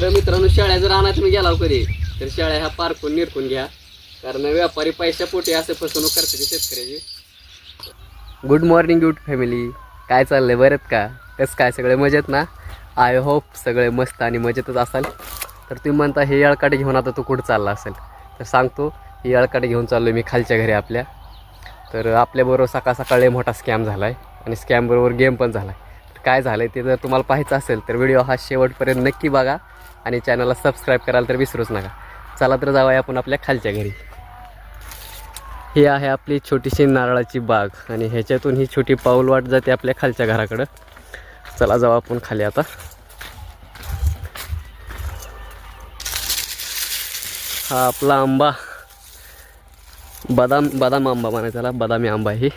तर मित्रांनो शाळ्या जर आणा तुम्ही गेला कधी तर शाळ्या ह्या पारखून निरखून घ्या. कारण व्यापारी पैशापोटी असं फसवणूक करते शेतकऱ्याची. गुड मॉर्निंग गुड फॅमिली काय चाललंय? बरंच का? कसं काय? सगळे मजेत ना? आय होप सगळे मस्त आणि मजेतच असाल. तर तुम्ही म्हणता हे येळकाटे घेऊन आता तू कुठं चालला असेल? तर सांगतो हे येळकाटे घेऊन चाललो मी खालच्या घरी आपल्या. तर आपल्याबरोबर सकाळ सकाळी मोठा स्कॅम झाला आहे आणि स्कॅमबरोबर गेम पण झाला आहे काय झालं आहे ते जर तुम्हाला पाहायचं असेल तर व्हिडिओ हा शेवटपर्यंत नक्की बघा आणि चॅनलला सबस्क्राईब करायला तर विसरूच नका. चला तर जाऊया आपण आपल्या खालच्या घरी. ही आहे आपली छोटीशी नारळाची बाग आणि ह्याच्यातून ही छोटी पाऊल वाट जाते आपल्या खालच्या घराकडं. चला जाऊ आपण खाली आता. हा आपला आंबा बदाम बदाम आंबा म्हणायचा बदामी आंबा ही.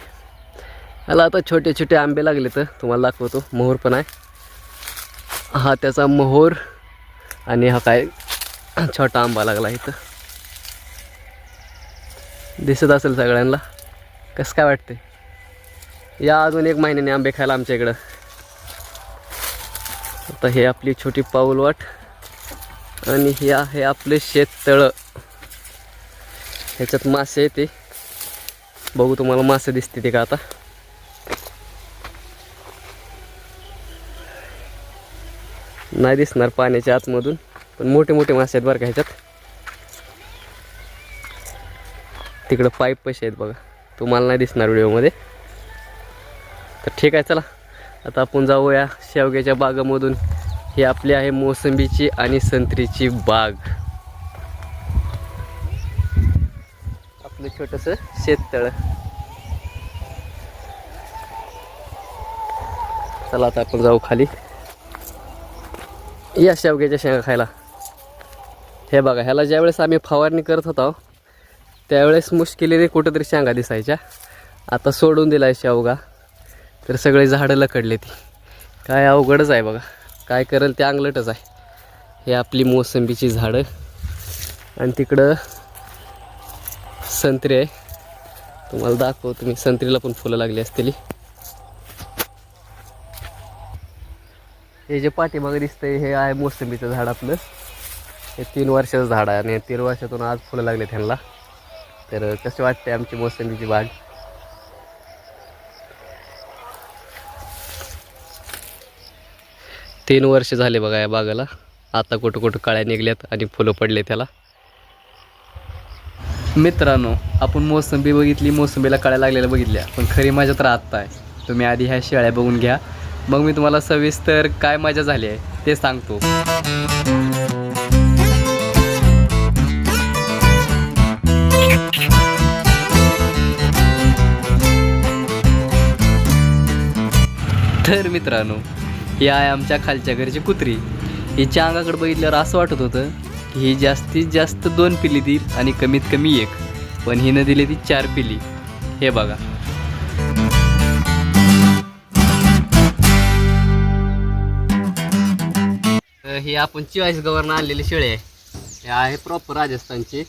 ह्याला आता छोटे छोटे आंबे लागले तर तुम्हाला दाखवतो. मोहर पण आहे. हा त्याचा मोहर आणि हा काय छोटा आंबा लागला इथं. दिसत असेल सगळ्यांना. कसं काय वाटते या अजून एक महिन्याने आंबे खायला आमच्या इकडं. आता हे आपली छोटी पाऊलवाट आणि हे आहे आपले शेततळं. ह्याच्यात मासे येते बघू तुम्हाला मासे दिसते ते का आता. नाही दिसणार पाण्याच्या आतमधून. पण मोठे मोठे मासे आहेत बरं का ह्याच्यात. तिकडं पाईप पैसे आहेत बघा. तुम्हाला नाही दिसणार व्हिडिओमध्ये. तर ठीक आहे चला. आता आपण जाऊया शेवग्याच्या बागामधून. ही आपली आहे मोसंबीची आणि संत्रीची बाग. आपलं छोटंसं शेततळ. चला आता आपण जाऊ खाली. या शेवग्याच्या शेंगा खायला. हे बघा ह्याला ज्यावेळेस आम्ही फवारणी करत होतो त्यावेळेस मुश्किलीने कुठंतरी शेंगा दिसायच्या. आता सोडून दिला आहे शेवगा. तर सगळे झाडं लकडले ती. काय अवघडच आहे बघा. काय करेल ते अंगलटच आहे. हे आपली मोसंबीची झाडं. आणि तिकडं संत्री आहे. तुम्हाला दाखवतो मी. संत्रीला पण फुलं लागली असतील. हे जे पाठीमागं दिसतंय हे आहे मोसंबीचं झाड आपलं. हे तीन वर्षाचं झाड आहे आणि तीन वर्षातून आज फुलं लागले त्यांना तर कसं वाटते आमची मोसंबीची बाग? तीन वर्ष झाले बघा या बागाला. आता कुठं कुठं काळ्या निघल्यात आणि फुलं पडले त्याला मित्रांनो आपण मोसंबी बघितली मोसंबीला काळ्या लागलेल्या बघितल्या. पण खरी मजा तर आत्ता आहे. तुम्ही आधी ह्या शेळ्या बघून घ्या. मग मी तुम्हाला सविस्तर काय मजा झाली आहे ते सांगतो. तर मित्रांनो ही आहे आमच्या खालच्या घरची कुत्री. हिच्या अंगाकडे बघितल्यावर असं वाटत होतं की ही जास्तीत जास्त दोन पिली देईल आणि कमीत कमी एक. पण हिनं दिली ती चार पिली. हे बघा. तर ही आपण चॉईस गव्हर्नर आणलेली शेळी आहे. हे आहे प्रॉपर राजस्थानची.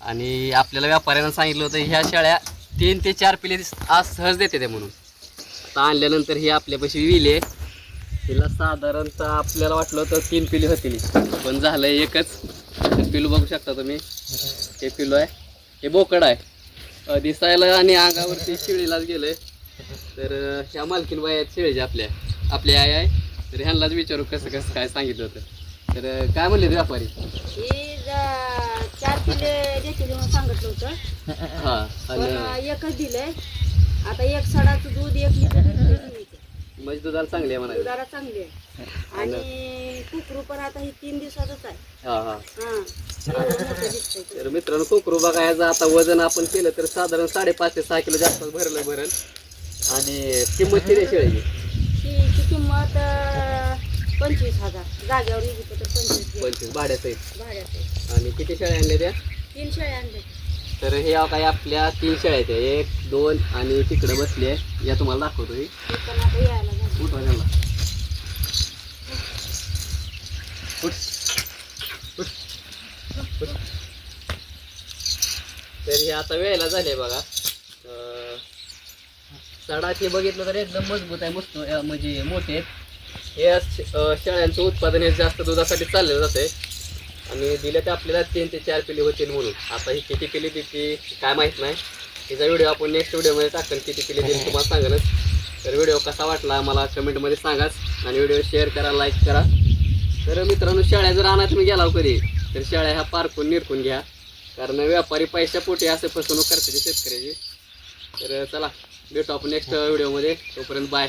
आणि आपल्याला व्यापाऱ्यानं सांगितलं होतं ह्या शेळ्या तीन ते चार पिले आज सहज देते ते म्हणून. आता आणल्यानंतर ही आपल्यापाशी विली आहे. हिला साधारणतः आपल्याला वाटलं होतं तीन पिली होतील. पण झालं एकच. हे पिलू बघू शकता तुम्ही. हे पिलू आहे. हे बोकड आहे. दिसायला आणि अंगावरती शिळीलाच गेलं तर ह्या मालकीन बाई आहेत शिळीच्या आपल्या आपल्या आई आहे. तर ह्यांनाच विचारू कसं कसं काय सांगितलं होतं. तर काय म्हणले ते व्यापारी? हे ज- चार किले देतील म्हणून सांगितलं होतं. हां पण एकच दिलंय. आता एक सडाचं दूध एक लिटर दूध मिळते. म्हणजे दुधाला चांगली आहे म्हणाले. दुधाला चांगली आहे. आणि कुकरू पण आता हे तीन दिवसातच आहे. हां हां. हा. एवढं मोठं दिसतंय ते. तर मित्रांनो कोकरू बघा याचं आता वजन आपण केलं तर साधारण साडेपाच ते सहा किलो जास्त भरलं भरल आणि किंमत किती आहे शेळीची किंमत पंचवीस हजार. जाग्यावर तर पंचवीस. पंचवीस भाड्याचं आहे. भाड्याचं आणि किती शेळ्या आणल्या त्या? तीन शेळ्या आणले तर हे काय आपल्या तीन शेळ्या आहेत. एक दोन आणि तिकडे बसली आहे. या तुम्हाला दाखवतो पण आता यायला झाली उठवा त्यांना उठ. उठ. उठ. तर हे आता वेळेला झाले बघा. अं, सडाचे बघितलं तर एकदम मजबूत आहे मस्त म्हणजे मोठे आहेत. हे शेळ्यांचं उत्पादन हे जास्त दुधासाठी चाललेलं जाते आणि दिले ते आपल्याला तीन ते चार पिली होतील म्हणून. आता ही किती पिली देते काय माहीत नाही. तिचा व्हिडिओ आपण नेक्स्ट व्हिडिओमध्ये टाकन किती पिली देईल तुम्हाला सांगणच तर व्हिडिओ कसा वाटला मला कमेंटमध्ये सांगाच. आणि व्हिडिओ शेअर करा लाईक करा. तर मित्रांनो शाळ्या जर आणा तुम्ही गेला कधी तर शाळ्या ह्या पारखून निरखून घ्या. कारण व्यापारी पैशापोटी असं फसवणूक करते शेतकऱ्याची. तर चला. भेटू आपण नेक्स्ट व्हिडिओमध्ये तोपर्यंत बाय